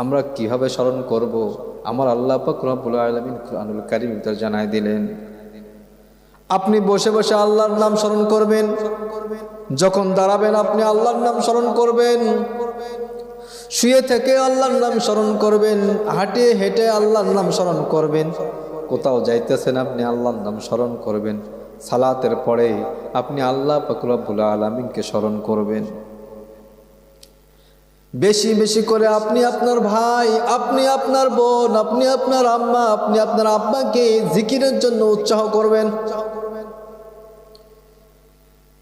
আমরা কীভাবে স্মরণ করব? আমার আল্লাহ পাক রব্বুল আলমিন কুরআনুল কারিম তার জানাই দিলেন। আপনি বসে বসে আল্লাহর নাম স্মরণ করবেন। যখন দাঁড়াবেন, আপনি আল্লাহর নাম স্মরণ করবেন। শুয়ে থেকে আল্লাহর নাম স্মরণ করবেন। হাঁটে হেঁটে আল্লাহর নাম স্মরণ করবেন। কোথাও যাইতেছেন, আপনি আল্লাহর নাম স্মরণ করবেন। সালাতের পরে আপনি আল্লাহ পাকুরাবুল আলমিনকে স্মরণ করবেন। বেশি বেশি করে আপনি আপনার ভাই, আপনি আপনার বোন, আপনি আপনার আম্মা, আপনি আপনার আব্বাকে জিকিরের জন্য উৎসাহ করবেন।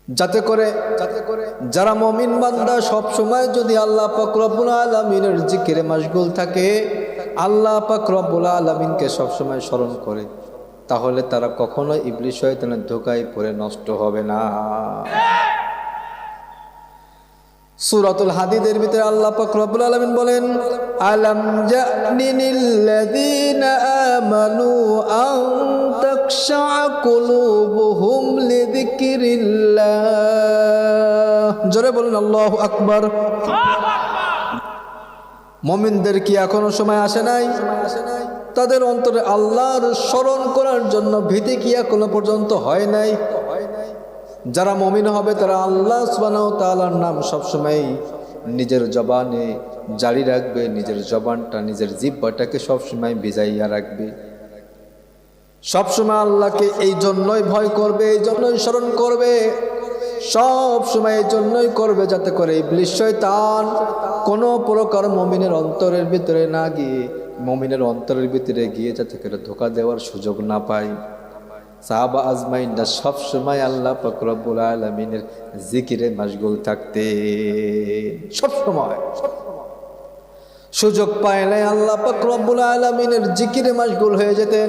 যাতে করে যাতে করে যারা মমিন বান্দা সব সময় যদি আল্লাহ পাক রব্বুল আলামিনের জিকিরে মাশগুল থাকে, আল্লাহ পাক রব্বুল আলামিনকে সব সময় স্মরণ করে, তাহলে তারা কখনো ইবলিশ শয়তানের ধোকায় পড়ে নষ্ট হবে না। সূরাতুল হাদিদের ভিতরে আল্লাহ পাক রব্বুল আলামিন বলেন, আলাম জানিনিল্লাযীনা আমানু আন তাখশা কুলুবুহুম লিযিকরিল্লাহ। জোরে বলুন, আল্লাহু আকবার। মমিনদের কি এখনও সময় আসে নাই? তাদের অন্তরে আল্লাহর স্মরণ করার জন্য ভীতি কি এখনও পর্যন্ত হয় নাই? যারা মমিন হবে, তারা আল্লাহ সুবহানাহু তাআলার নাম সবসময় নিজের জবানে জারি রাখবে, নিজের জবানটা, নিজের জিব্বাটাকে সবসময় ভিজাইয়া রাখবে। সবসময় আল্লাহকে এই জন্যই ভয় করবে, এই জন্যই স্মরণ করবে সব সময় এই জন্যই করবে যাতে করে ইবলিশ শয়তান কোনো প্রকার মমিনের অন্তরের ভিতরে না গিয়ে, মমিনের অন্তরের ভিতরে গিয়ে যাতে করে ধোকা দেওয়ার সুযোগ না পায়। সাহাবা আজমাইনরা সবসময় আল্লাহ ফকরবুল আলমিনের জিকিরে মাসগুল থাকতে। সবসময় সুযোগ নাই আল্লাহ ফকরবুল আলমিনের জিকিরে মাসগুল হয়ে যেতেন